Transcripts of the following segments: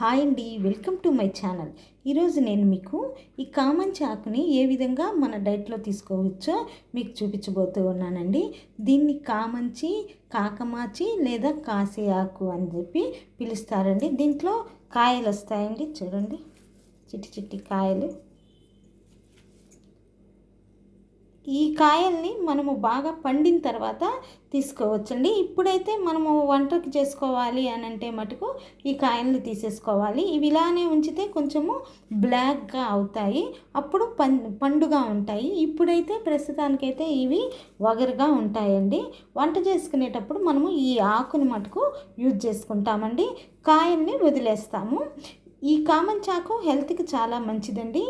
Hi అండి welcome to my channel. ఈరోజు నేను మీకు ఈ కామంచి ఆకుని ఏ విధంగా మన డైట్లో తీసుకోవచ్చో మీకు చూపించబోతూ ఉన్నానండి. దీన్ని కామంచి కాకమాచి లేదా కాసే ఆకు అని చెప్పి పిలుస్తారండి. దీంట్లో కాయలు వస్తాయండి చూడండి. చిట్టి చిట్టి కాయలు. ఈ కాయల్ని మనము బాగా పండిన తర్వాత తీసుకోవచ్చండి. ఇప్పుడైతే మనము వంటకి చేసుకోవాలి అని అంటే మటుకు ఈ కాయల్ని తీసేసుకోవాలి. ఇవి ఇలానే ఉంచితే కొంచెము బ్లాక్గా అవుతాయి. అప్పుడు పం పండుగా ఉంటాయి. ఇప్పుడైతే ప్రస్తుతానికైతే ఇవి వగరుగా ఉంటాయండి. వంట చేసుకునేటప్పుడు మనము ఈ ఆకుని మటుకు యూజ్ చేసుకుంటామండి. కాయల్ని వదిలేస్తాము. ఈ కామన్ చాకు హెల్త్కి చాలా మంచిదండి.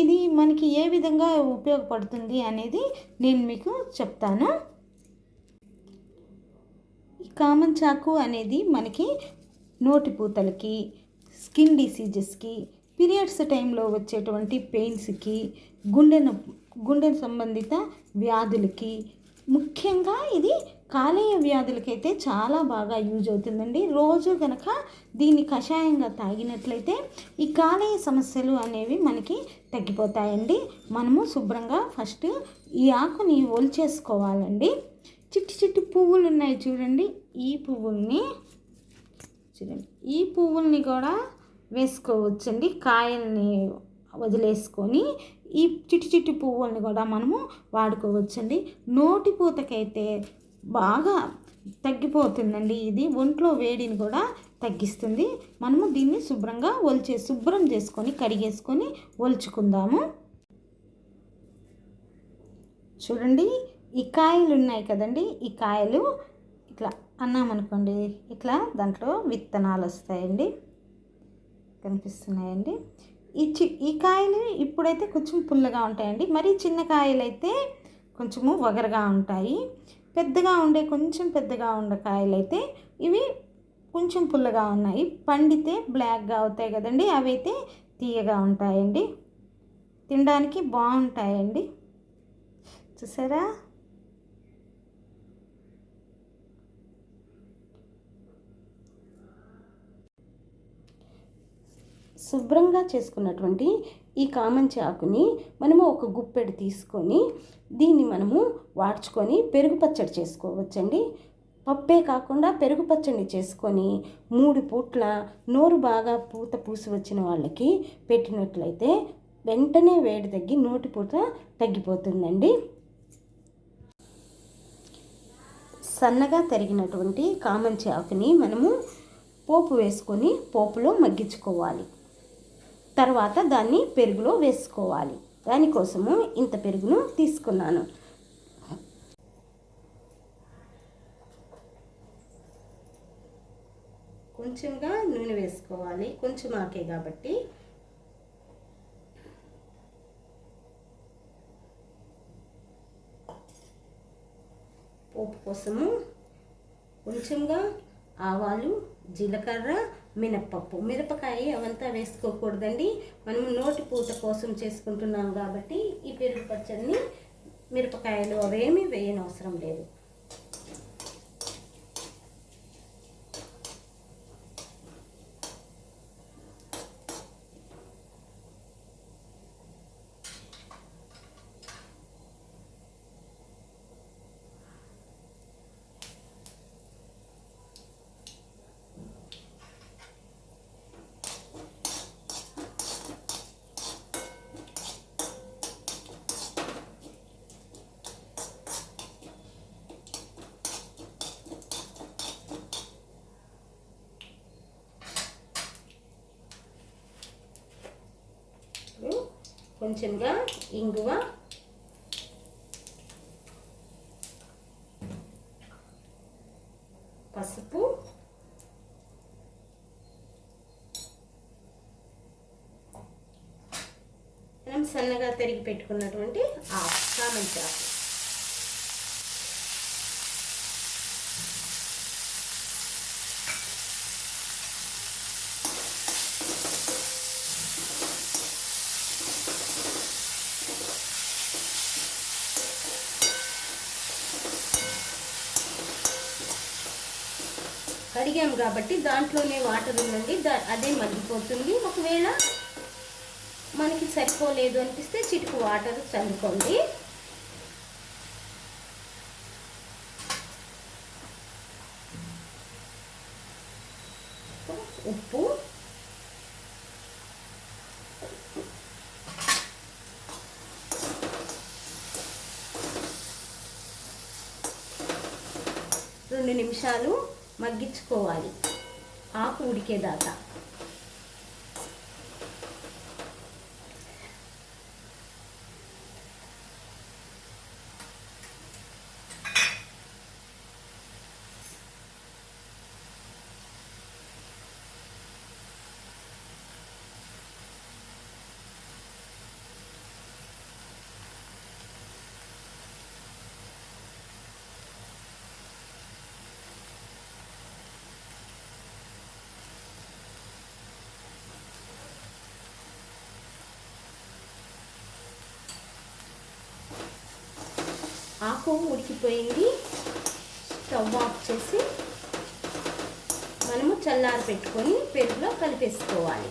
ఇది మనకి ఏ విధంగా ఉపయోగపడుతుంది అనేది నేను మీకు చెప్తాను. ఈ కామన్ చాకు అనేది మనకి నోటిపూతలకి స్కిన్ డిసీజెస్కి పీరియడ్స్ టైంలో వచ్చేటువంటి పెయిన్స్కి గుండె గుండె సంబంధిత వ్యాధులకి ముఖ్యంగా ఇది కాలేయ వ్యాధులకైతే చాలా బాగా యూజ్ అవుతుందండి. రోజు కనుక దీన్ని కషాయంగా తాగినట్లయితే ఈ కాలేయ సమస్యలు అనేవి మనకి తగ్గిపోతాయండి. మనము శుభ్రంగా ఫస్ట్ ఈ ఆకుని ఒల్చేసుకోవాలండి చిట్టి చిట్టి పువ్వులు ఉన్నాయి చూడండి. ఈ పువ్వుల్ని చూడండి. ఈ పువ్వుల్ని కూడా వేసుకోవచ్చండి. కాయల్ని వదిలేసుకొని ఈ చిట్టి చిట్టి పువ్వుల్ని కూడా మనము వాడుకోవచ్చండి. నోటి పూతకైతే బాగా తగ్గిపోతుందండి ఇది. ఒంట్లో వేడిని కూడా తగ్గిస్తుంది. మనము దీన్ని శుభ్రంగా ఒలిచే శుభ్రం చేసుకొని కడిగేసుకొని ఒలుచుకుందాము. చూడండి ఈ కాయలు ఉన్నాయి కదండి. ఈ కాయలు ఇట్లా అన్నామనుకోండి ఇట్లా దాంట్లో విత్తనాలు వస్తాయండి. కనిపిస్తున్నాయండి. ఈ చి ఈ కాయలు ఇప్పుడైతే కొంచెం పుల్లగా ఉంటాయండి. మరి చిన్న కాయలు అయితే కొంచెము వగరగా ఉంటాయి. పెద్దగా ఉండే కొంచెం పెద్దగా ఉండే కాయలు అయితే ఇవి కొంచెం పుల్లగా ఉన్నాయి. పండితే బ్లాక్గా అవుతాయి కదండి అవి అయితే తీయగా ఉంటాయండి. తినడానికి బాగుంటాయండి. చూసారా? శుభ్రంగా చేసుకున్నటువంటి ఈ కామంచి ఆకుని మనము ఒక గుప్పెడు తీసుకొని దీన్ని మనము వాడ్చుకొని పెరుగు పచ్చడి చేసుకోవచ్చండి. పప్పే కాకుండా పెరుగు పచ్చడి చేసుకొని మూడు పూట్ల నోరు బాగా పూత పూసి వచ్చిన వాళ్ళకి పెట్టినట్లయితే వెంటనే వేడి తగ్గి నోటి పూట తగ్గిపోతుందండి. సన్నగా తరిగినటువంటి కామంచి ఆకుని మనము పోపు వేసుకొని పోపులో మగ్గించుకోవాలి. తర్వాత దాన్ని పెరుగులో వేసుకోవాలి. దానికోసము ఇంత పెరుగును తీసుకున్నాను. కొంచెంగా నూనె వేసుకోవాలి. కొంచెం ఆకే కాబట్టి. పోపు కోసము కొంచెంగా ఆవాలు జీలకర్ర మినప్పప్పు మిరపకాయ అవంతా వేసుకోకూడదండి. మనం నోటి పూత కోసం చేసుకుంటున్నాం కాబట్టి ఈ పెరుగు పచ్చడిని మిరపకాయలు అవేమీ వేయనవసరం లేదు. కొంచెంగా ఇంగువ. పసుపు. మనం సన్నగా తరిగి పెట్టుకున్నటువంటి ఆ కామంచి ఆకు కడిగాము కాబట్టి దాంట్లోనే వాటర్ ఉందండి. అదే మగ్గిపోతుంది. ఒకవేళ మనకి సరిపోలేదు అనిపిస్తే చిటుకు వాటర్ చల్లుకోండి. ఉప్పు. రెండు నిమిషాలు మగ్గించుకోవాలి. ఆకు ఉడికేదాకా. ఆకు ఉడికిపోయింది. స్టవ్ ఆఫ్ చేసి మనము చల్లారి పెట్టుకొని పెరుగులో కలిపేసుకోవాలి.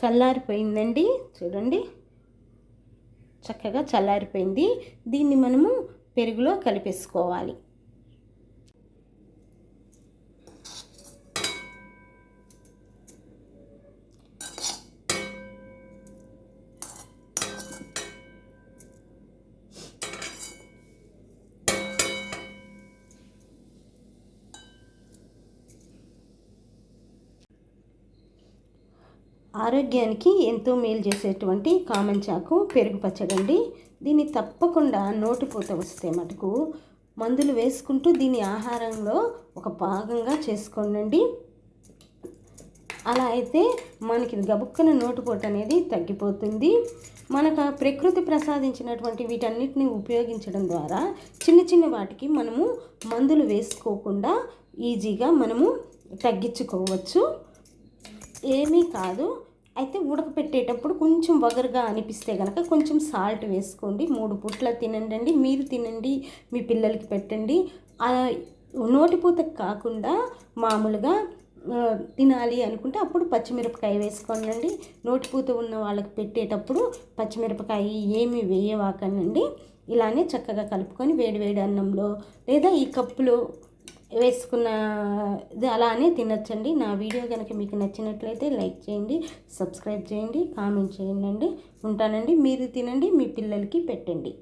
చల్లారిపోయిందండి. చూడండి. చక్కగా చల్లారిపోయింది. దీన్ని మనము పెరుగులో కలిపేసుకోవాలి. ఆరోగ్యానికి ఎంతో మేలు చేసేటువంటి కామన్ చాకు పెరుగు పచ్చడండి. దీన్ని తప్పకుండా నోటిపూత వస్తే మటుకు మందులు వేసుకుంటూ దీని ఆహారంలో ఒక భాగంగా చేసుకోండి అలా అయితే మనకి గబుక్కన నోటిపోటు అనేది తగ్గిపోతుంది. మనకు ప్రకృతి ప్రసాదించినటువంటి వీటన్నిటిని ఉపయోగించడం ద్వారా చిన్న చిన్న వాటికి మనము మందులు వేసుకోకుండా ఈజీగా మనము తగ్గించుకోవచ్చు. ఏమీ కాదు అయితే ఉడకపెట్టేటప్పుడు కొంచెం వగరుగా అనిపిస్తే కనుక కొంచెం సాల్ట్ వేసుకోండి. మూడు పుట్ల తినండి మీరు తినండి. మీ పిల్లలకి పెట్టండి. నోటిపూత కాకుండా మామూలుగా తినాలి అనుకుంటే అప్పుడు పచ్చిమిరపకాయ వేసుకోనండి. నోటిపూత ఉన్న వాళ్ళకి పెట్టేటప్పుడు పచ్చిమిరపకాయ ఏమి వేయవాకనండి. ఇలానే చక్కగా కలుపుకొని వేడి వేడి అన్నంలో లేదా ఈ కప్పులో వేసుకున్న ఇది అలానే తినచ్చండి. నా వీడియో కనుక మీకు నచ్చినట్లయితే లైక్ చేయండి సబ్స్క్రైబ్ చేయండి కామెంట్ చేయండి. ఉంటానండి. మీరు తినండి మీ పిల్లలకి పెట్టండి.